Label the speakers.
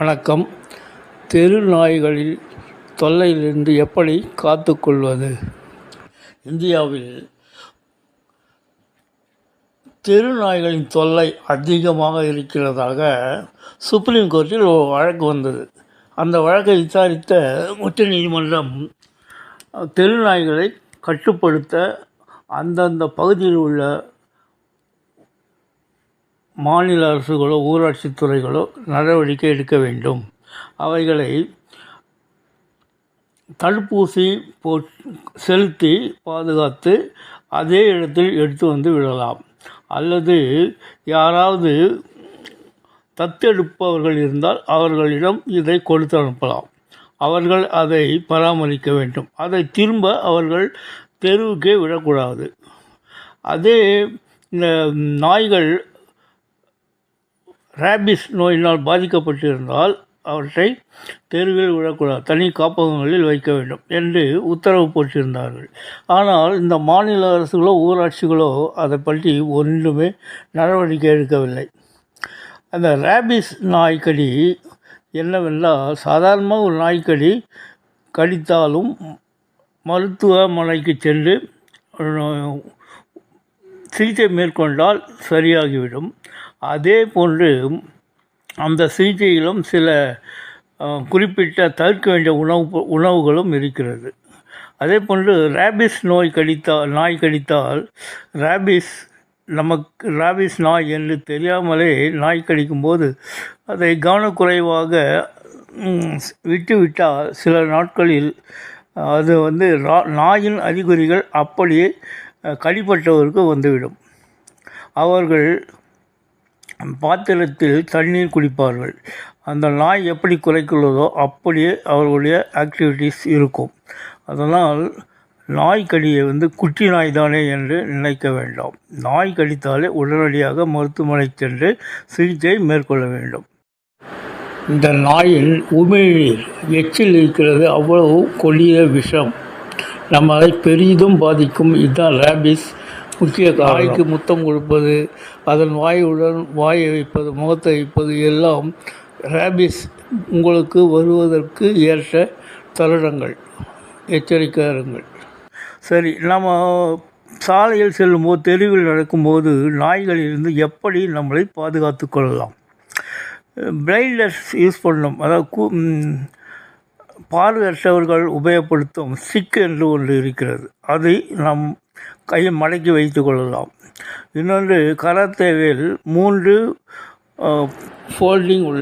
Speaker 1: வணக்கம். தெரு நாய்களில் தொல்லையிலிருந்து எப்படி காத்துக்கொள்வது? இந்தியாவில் தெரு நாய்களின் தொல்லை அதிகமாக இருக்கிறதாக சுப்ரீம் கோர்ட்டில் ஒரு வழக்கு வந்தது. அந்த வழக்கை விசாரித்த உச்ச நீதிமன்றம் தெரு நாய்களை கட்டுப்படுத்த அந்தந்த பகுதியில் உள்ள மாநில அரசுகளோ ஊராட்சி துறைகளோ நடவடிக்கை எடுக்க வேண்டும். அவைகளை தடுப்பூசி போ செலுத்தி பாதுகாத்து அதே இடத்தில் எடுத்து வந்து விடலாம். அல்லது யாராவது தத்தெடுப்பவர்கள் இருந்தால் அவர்களிடம் இதை கொடுத்து அனுப்பலாம். அவர்கள் அதை பராமரிக்க வேண்டும். அதை திரும்ப அவர்கள் தெருவுக்கே விடக்கூடாது. அதே இந்த நாய்கள் ரேபிஸ் நோயினால் பாதிக்கப்பட்டிருந்தால் அவற்றை தெருவில் விடக்கூடாது தனி காப்பகங்களில் வைக்க வேண்டும் என்று உத்தரவு போட்டிருந்தார்கள். ஆனால் இந்த மாநில அரசுகளோ ஊராட்சிகளோ அதை பற்றி ஒன்றுமே நடவடிக்கை எடுக்கவில்லை. அந்த ரேபிஸ் நாய்க்கடி என்னவென்றால் சாதாரணமாக ஒரு நாய்க்கடி கடித்தாலும் மருத்துவமனைக்கு சென்று சிகிச்சை மேற்கொண்டால் சரியாகிவிடும். அதே போன்று அந்த சிகிச்சையிலும் சில குறிப்பிட்ட தவிர்க்க வேண்டிய உணவு உணவுகளும் இருக்கிறது. அதே போன்று ரேபிஸ் நோய் கடித்தால் நாய் கடித்தால் ரேபிஸ் நமக்கு ரேபிஸ் நாய் என்று தெரியாமலே நாய் கடிக்கும்போது அதை கவனக்குறைவாக விட்டுவிட்டால் சில நாட்களில் அது வந்து ரா நாயின் அறிகுறிகள் அப்படியே கடிப்பட்டவருக்கு வந்துவிடும். அவர்கள் பாத்திரத்தில் தண்ணீர் குடிப்பார்கள். அந்த நாய் எப்படி குறைக்குள்ளதோ அப்படியே அவர்களுடைய ஆக்டிவிட்டீஸ் இருக்கும். அதனால் நாய் கடியை வந்து குட்டி நாய் தானே என்று நினைக்க வேண்டாம். நாய் கடித்தாலே உடனடியாக மருத்துவமனை சென்று சிகிச்சை மேற்கொள்ள வேண்டும். இந்த நாயின் உமிழ்நீர் எச்சில் இருக்கிறது அவ்வளவு கொடிய விஷம். நம்ம அதை பெரிதும் பாதிக்கும். இதுதான் ரேபிஸ் முக்கிய நாய்க்கு முத்தம் கொடுப்பது அதன் வாயுடன் வாயை வைப்பது முகத்தை வைப்பது எல்லாம் ரேபிஸ் உங்களுக்கு வருவதற்கு ஏற்ற தருணங்கள். எச்சரிக்கையாருங்கள் சரி நம்ம சாலையில் செல்லும்போது தெருவில் நடக்கும்போது நாய்களிலிருந்து எப்படி நம்மளை பாதுகாத்து கொள்ளலாம்? பிளைண்ட்னஸ் யூஸ் பண்ணணும் அதாவது பார்வையற்றவர்கள் உபயோகப்படுத்தும் ஸ்டிக் என்று ஒன்று இருக்கிறது. அதை நாம் கையை மடக்கி வைத்து கொள்ளலாம். இன்னொன்று கராத்தேவில் மூன்று ஃபோல்டிங் உள்ள